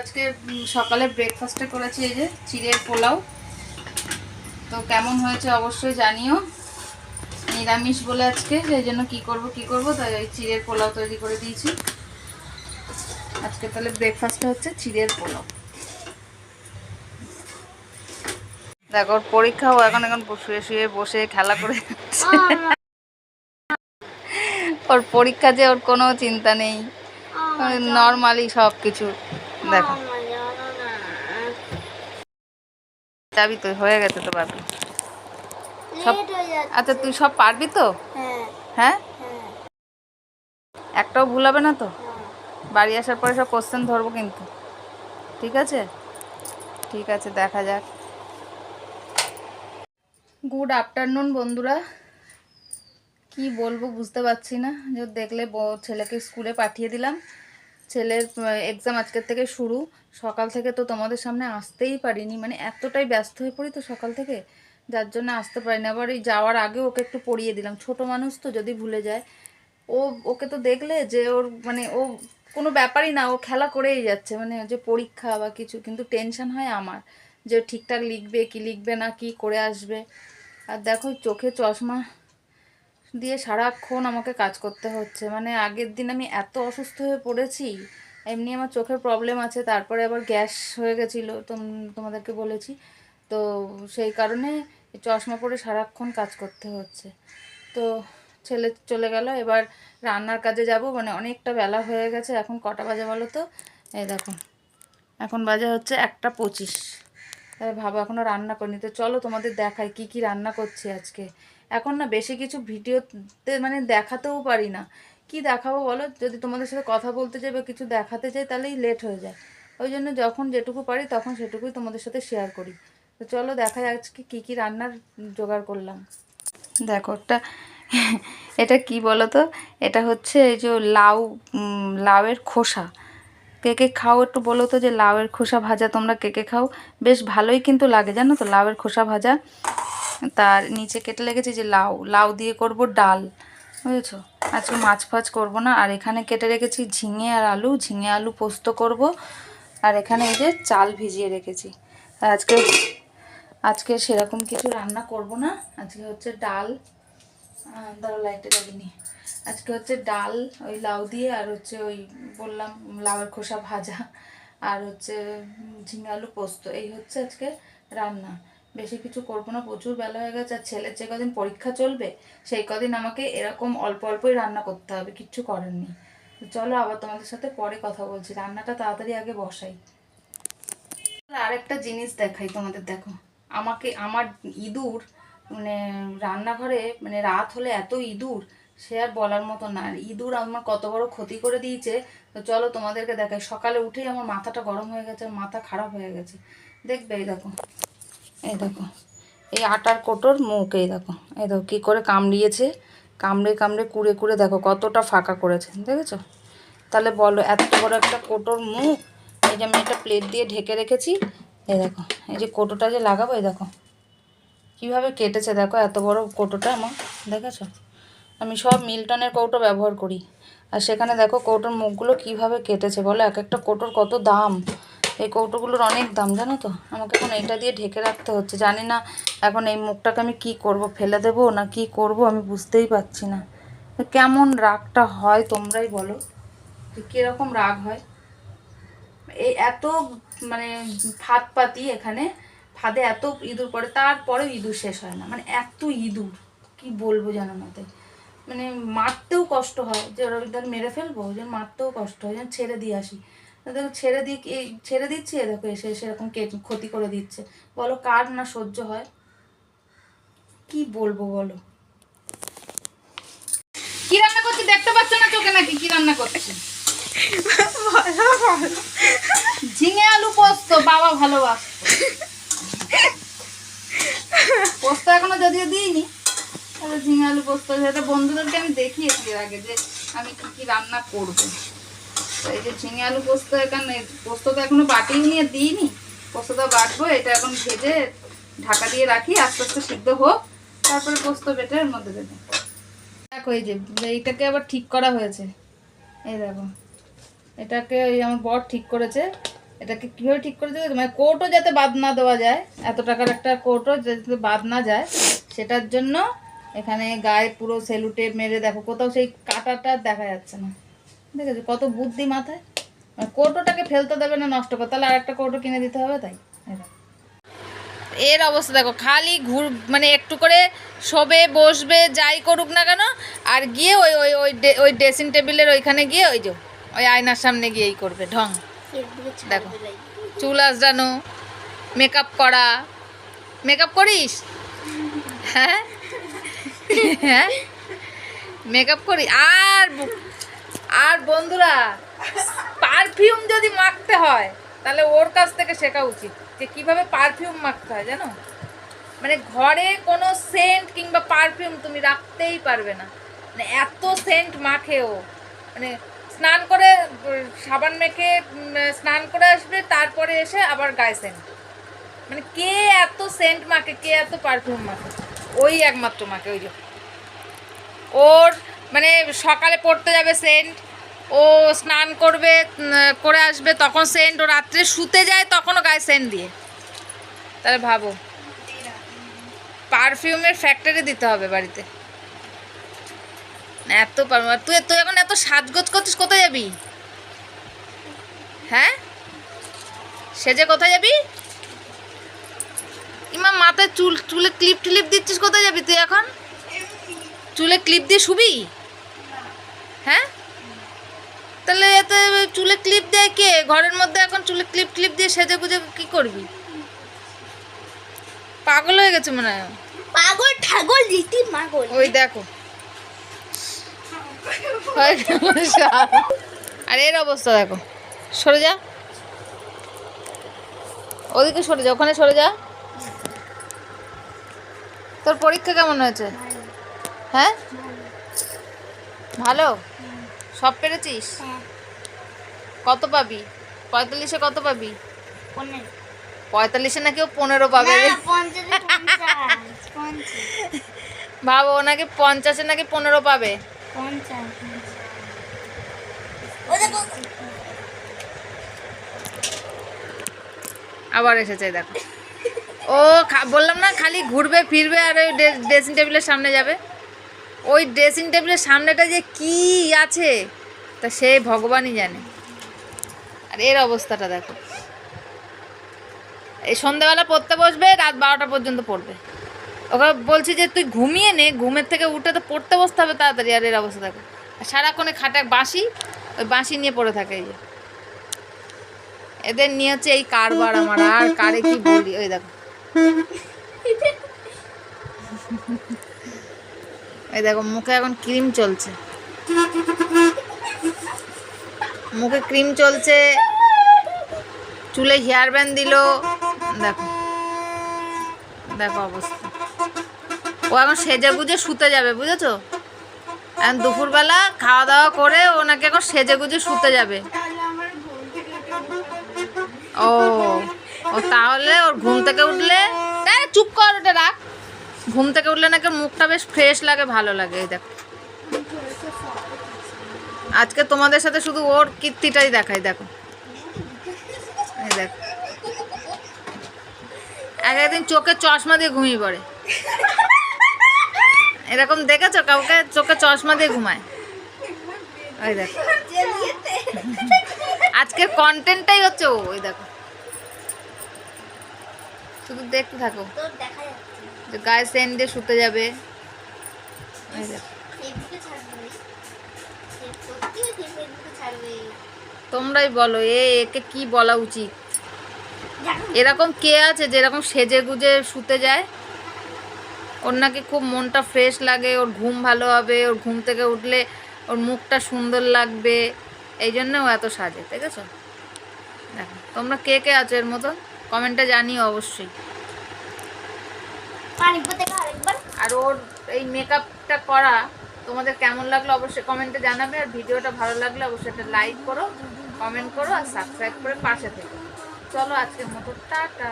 আজকে সকালে ব্রেকফাস্টে করেছি এই যে চিড়ের পোলাও। তো কেমন হয়েছে অবশ্যই জানিও। নিরামিষ বলে আজকে সেই জন্য কি করব কি করব তাই ওই চিড়ের পোলাও তৈরি করে দিয়েছি। আজকে তাহলে ব্রেকফাস্টে হচ্ছে চিড়ের পোলাও। দেখো ওর পরীক্ষা ও এখন এখন শুয়ে শুয়ে বসে খেলা করে ওর পরীক্ষা যে ওর কোনো চিন্তা নেই। নর্মালি সব কিছু দেখো। যাবি তো হয়ে গেছে তো পারবি সব আচ্ছা তুই সব পারবি তো? হ্যাঁ। একটাও ভুল হবে না তো? বাড়ি আসার পরে সব কোশ্চেন ধরবো কিন্তু। ঠিক আছে? ঠিক আছে দেখা যাক। গুড আফটারনুন বন্ধুরা। কি বলব বুঝতে পারছি না। যে দেখলে ছেলেকে স্কুলে পাঠিয়ে দিলাম। ছেলের এক্সাম আজকের থেকে শুরু। সকাল থেকে তো তোমাদের সামনে আসতেই পারিনি। মানে এতটাই ব্যস্ত হয়ে পড়ি তো সকাল থেকে, যার জন্য আসতে পারি না আবার এই যাওয়ার আগে ওকে একটু পড়িয়ে দিলাম। ছোট মানুষ তো যদি ভুলে যায়। ও, ওকে তো দেখলে যে ওর মানে ও কোনো ব্যাপারই না, ও খেলা করেই যাচ্ছে। মানে যে পরীক্ষা বা কিছু, কিন্তু টেনশন হয় আমার যে ঠিকঠাক লিখবে, কি লিখবে না, কি করে আসবে। আর দেখো, চোখে চশমা দিয়ে সারাক্ষণ আমাকে কাজ করতে হচ্ছে। মানে আগের দিন আমি এত অসুস্থ হয়ে পড়েছি, এমনি আমার চোখের প্রবলেম আছে, তারপরে আবার গ্যাস হয়ে গেছিল তোম- তোমাদেরকে বলেছি। তো সেই কারণে চশমা পরে সারাক্ষণ কাজ করতে হচ্ছে। তো ছেলে চলে গেল, এবার রান্নার কাজে যাব মানে অনেকটা বেলা হয়ে গেছে, এখন কটা বাজে বলো তো? এই দেখো, এখন বাজে হচ্ছে একটা পঁচিশ। ভাবো এখনও রান্না করিনি। তো চলো তোমাদের দেখাই কি কি রান্না করছি আজকে। এখন না বেশি কিছু ভিডিওতে মানে দেখাতেও পারি না। কি দেখাবো বলো? যদি তোমাদের সাথে কথা বলতে যাই বা কিছু দেখাতে যাই, তাহলেই লেট হয়ে যায়। ওই জন্য যখন যেটুকু পারি, তখন সেটুকুই তোমাদের সাথে শেয়ার করি। তো চলো দেখাই আজকে কি কি রান্নার জোগাড় করলাম। দেখো, একটা এটা কি বলো তো এটা হচ্ছে এই যে লাউ লাউয়ের খোসা। কে কে খাও, একটু বলো তো যে লাউয়ের খোসা ভাজা তোমরা কে কে খাও? বেশ ভালোই কিন্তু লাগে, জানো তো, লাউয়ের খোসা ভাজা। তার নিচে কেটে লেগেছে যে লাউ লাউ দিয়ে করব ডাল, বুঝেছ? আজকে মাছ ফাছ করব না, আর এখানে কেটে রেখেছি ঝিঙে আর আলু, ঝিঙে আলু পোস্ত করব, আর এখানে এই যে চাল ভিজিয়ে রেখেছি। আজকে আজকে সেরকম কিছু রান্না করব না, আজকে হচ্ছে ডাল। দাঁড়াও লাইটে লাগিনি আজকে হচ্ছে ডাল, ওই লাউ দিয়ে আর হচ্ছে ওই বললাম লাউয়ের খোসা ভাজা আর হচ্ছে ঝিঙে আলু পোস্ত। এই হচ্ছে আজকে রান্না। বেশি কিছু করব না, প্রচুর বেলা হয়ে গেছে আর ছেলের যে কদিন পরীক্ষা চলবে, সেই কদিন আমাকে এরকম অল্প অল্পই রান্না করতে হবে, কিচ্ছু করার নেই। চলো আবার তোমাদের সাথে পরে কথা বলছি, রান্নাটা তাড়াতাড়ি আগে বসাই। আরেকটা জিনিস দেখাই তোমাদের, দেখো। আমাকে, আমার ইঁদুর মানে রান্নাঘরে মানে রাত হলে এত ইঁদুর সে আর বলার মতো না। ইঁদুর আমার কত বড় ক্ষতি করে দিয়েছে। তো চলো তোমাদেরকে দেখাই। সকালে উঠেই আমার মাথাটা গরম হয়ে গেছে আর মাথা খারাপ হয়ে গেছে। দেখবে, এই দেখো। এই দেখো। এই আটার কোটোর মুখ, এই দেখো। এই দেখো কী করে কামড়িয়েছে। কামড়ে কামড়ে কুড়ে কুড়ে দেখো কতটা ফাঁকা করেছে। দেখেছ? তাহলে বলো, এত বড় একটা কোটোর মুখ। এই যে আমি একটা প্লেট দিয়ে ঢেকে রেখেছি। এই দেখো, এই যে কোটোটা যে লাগাবো, এই দেখো। কীভাবে কেটেছে দেখো, এত বড় কোটোটা আমার। দেখেছ? আমি সব মিল্টনের কৌটো ব্যবহার করি। আর সেখানে দেখো কৌটোর মুখগুলো কীভাবে কেটেছে বলো? এক একটা কৌটোর কত দাম? এই কৌটোগুলোর অনেক দাম, জানো তো? আমাকে এখন এইটা দিয়ে ঢেকে রাখতে হচ্ছে। জানি না এখন এই মুখটাকে আমি কি করব, ফেলে দেবো না কি করব আমি বুঝতেই পারছি না। কেমন রাগটা হয় তোমরাই বলো। কীরকম রাগ হয়? এই এত মানে ফাঁদ পাতি এখানে, ফাঁদে এত ইঁদুর পড়ে, তারপরেও ইঁদুর শেষ হয় না। মানে এত ইঁদুর, কি বলব জানো তাই মানে মারতেও কষ্ট হয়, যে ওরা মেরে ফেলব, ওই জন্য মারতেও কষ্ট হয় যেন ছেড়ে দিয়ে আসি। দেখো, ছেড়ে এই ছেড়ে দিচ্ছি দেখো এসে সেরকম ক্ষতি করে দিচ্ছে। বলো কার না সহ্য হয়? কি বলব বলো? কি রান্না করছি দেখতে পাচ্ছ না চোখে নাকি? কি রান্না করছি? ঝিঙে আলু পোস্ত, বাবা ভালোবাসতো। পোস্ত এখনও যদিও দিইনি। তাহলে ঝিঙে আলু পোস্ত সেটা বন্ধুদেরকে আমি দেখিয়েছি এর আগে যে আমি কি কি রান্না করব। এই যে ঝিঙে আলু পোস্ত এখানে, পোস্ত তো এখনও বাটি নিয়ে দিইনি। পোস্তটা বাটবো, এটা এখন ভেজে ঢাকা দিয়ে রাখি, আস্তে আস্তে সিদ্ধ হোক। তারপরে পোস্ত বেটে এর মধ্যে দেবো। দেখো এই যে, এইটাকে আবার ঠিক করা হয়েছে। এই দেখো, এটাকে ওই আমার বর ঠিক করেছে। এটাকে কীভাবে ঠিক করে দেবে মানে কোর্টও যাতে বাদ না দেওয়া যায়, এত টাকার একটা কোর্টও যাতে বাদ না যায়, সেটার জন্য এখানে গায়ে পুরো সেলুটে মেরে দেখো, কোথাও সেই কাটাটা দেখা যাচ্ছে না। দেখেছ কত বুদ্ধি মাথায়? মানে কোর্টোটাকে ফেলতে দেবে না নষ্ট করে, তাহলে আর একটা কোর্টো কিনে দিতে হবে তাই। এর অবস্থা দেখো, খালি ঘুর মানে একটু করে শোবে, বসবে, যাই করুক না কেন, আর গিয়ে ওই ওই ওই ওই ড্রেসিং টেবিলের ওইখানে গিয়ে ওই যে, ওই আয়নার সামনে গিয়েই করবে, ঢং। দেখো, চুল আঁচড়ানো মেকআপ করা। মেকআপ করিস? হ্যাঁ? হ্যাঁ? মেকআপ করি। আর আর বন্ধুরা পারফিউম যদি মাখতে হয়, তাহলে ওর কাছ থেকে শেখা উচিত যে কীভাবে পারফিউম মাখতে হয়, জানো? মানে ঘরে কোনো সেন্ট কিংবা পারফিউম তুমি রাখতেই পারবে না। মানে এত সেন্ট মাখে ও। মানে স্নান করে, সাবান মেখে স্নান করে আসবে, তারপরে এসে আবার গায়ে সেন্ট মানে কে এত সেন্ট মাখে, কে এত পারফিউম মাখে? ওই একমাত্র মাকে, ওই ওর মানে সকালে পড়তে যাবে সেন্ট, ও স্নান করবে করে আসবে, তখন সেন্ট ও রাত্রে শুতে যায়, তখনও গায়ে সেন্ট দিয়ে। তাহলে ভাবো, পারফিউমের ফ্যাক্টরি দিতে হবে বাড়িতে। এত পার- তুই তুই এখন এত সাজগোজ করছিস, কোথায় যাবি? হ্যাঁ? সেজে কোথায় যাবি? ইমা মাথায় চুল চুলে ক্লিপ টিলিপ দিচ্ছিস কোথায় যাবি তুই এখন? চুলে ক্লিপ দিয়ে শুবি? হ্যাঁ? তাহলে এতে চুলে ক্লিপ দেয় কে? ঘরের মধ্যে এখন চুলে ক্লিপ ক্লিপ দিয়ে সেজে গুজে কি করবি? পাগল হয়ে গেছে মনে হয়। পাগল ঠাগল রীতি মাগল ওই দেখো। আর এর অবস্থা দেখো। সরে যা। ওদিকে সরে যা ওখানে সরে যা। তোর পরীক্ষা কেমন হয়েছে? হ্যাঁ? ভালো? সব পেরেছিস? হ্যাঁ। কত পাবি? পঁয়তাল্লিশে কত পাবি? পঁয়তাল্লিশে নাকি ও পনেরো পাবে? ভাবো নাকি পঞ্চাশে নাকি পনেরো পাবে? আবার এসেছে দেখো। ও বললাম না, খালি ঘুরবে, ফিরবে আর ওই ড্রেসিং টেবিলের সামনে যাবে। ওই ড্রেসিং টেবিলের সামনেটা যে কি আছে, তা সে ভগবানই জানে। আর এর অবস্থাটা দেখো। এই সন্ধ্যাবেলা পড়তে বসবে, রাত বারোটা পর্যন্ত পড়বে। ওকে বলছি যে, তুই ঘুমিয়ে নে, ঘুমের থেকে উঠে তো পড়তে বসতে হবে তাড়াতাড়ি, আর এর অবস্থা দেখো। আর সারাক্ষণে খাটা বাঁশি, ওই বাঁশি নিয়ে পড়ে থাকে এই যে। এদের নিয়ে হচ্ছে এই কারবার আমার, আর কারে কি বলি, ওই দেখো। এই দেখো, মুখে এখন ক্রিম চলছে। মুখে ক্রিম চলছে, চুলে হেয়ার ব্যান্ড দিল। দেখো দেখো অবস্থা। ও এখন সেজে গুজে শুতে যাবে, বুঝেছ? এখন দুপুরবেলা খাওয়া দাওয়া করে ওনাকে এখন সেজে গুজে শুতে যাবে। ও। ও তাহলে ওর ঘুম থেকে উঠলে চুপ কর ওটা রাখ। ঘুম থেকে উঠলে নাকি মুখটা বেশ ফ্রেশ লাগে ভালো লাগে এই দেখো। আজকে তোমাদের সাথে শুধু ওর কীর্তিটাই দেখাই দেখো। এই দেখো। এক একদিন চোখে চশমা দিয়ে ঘুমিয়ে পড়ে। এরকম দেখেছ? কাউকে চোখে চশমা দিয়ে ঘুমায়? ওই দেখো। আজকের কন্টেন্টটাই হচ্ছে ও ওই দেখো। শুধু দেখতে থাকো। যে গায়ে সেন্ট দিয়ে শুতে যাবে। তোমরাই বলো এ একে কি বলা উচিত? এরকম কে আছে যে এরকম সেজে গুজে শুতে যায়? ওর নাকি খুব মনটা ফ্রেশ লাগে ওর ঘুম ভালো হবে ওর ঘুম থেকে উঠলে ওর মুখটা সুন্দর লাগবে। এই জন্য ও এত সাজে ঠিক আছে দেখো তোমরা কে কে আছো এর মতন? কমেন্টে জানি অবশ্যই। আর ওর এই মেকআপটা করা তোমাদের কেমন লাগল অবশ্যই কমেন্টে জানাবে। আর ভিডিওটা ভালো লাগলে অবশ্যই একটা লাইক করো কমেন্ট করো আর সাবস্ক্রাইব করে পাশে থেকো। চলো আজকের মতো টাটা।